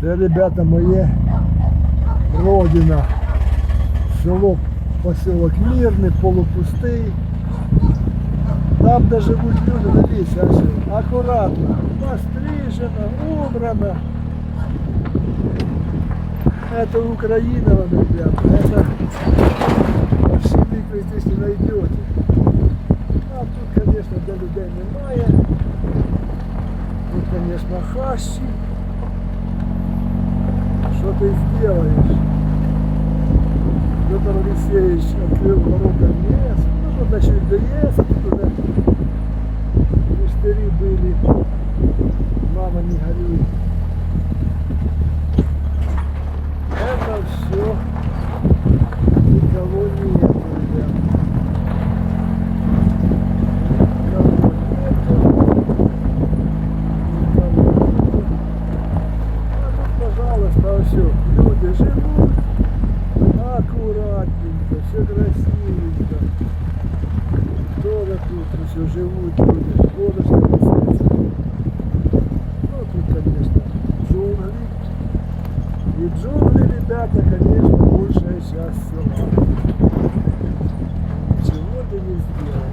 Це, ребята, моє родина. Село, поселок Мирний, полупустий. Там, де живуть люди, дивіться, ось акуратно, пострижено, убрано. Это Украина, вам, ребята. Это ошибок вы здесь не найдете. А тут, конечно, для людей немає. Тут, конечно, хащи. Сделаешь? Петр Алексеевич открыл ворота лес. Ну, тут начали до леса, тут уже пустыри были. Мама, не горюй. Все, люди живут аккуратненько, все красивенько. Тоже тут все живут люди, тоже все Ну тут, конечно, джунгли. И джунгли, ребята, конечно, большая часть села. Чего ты не сделал?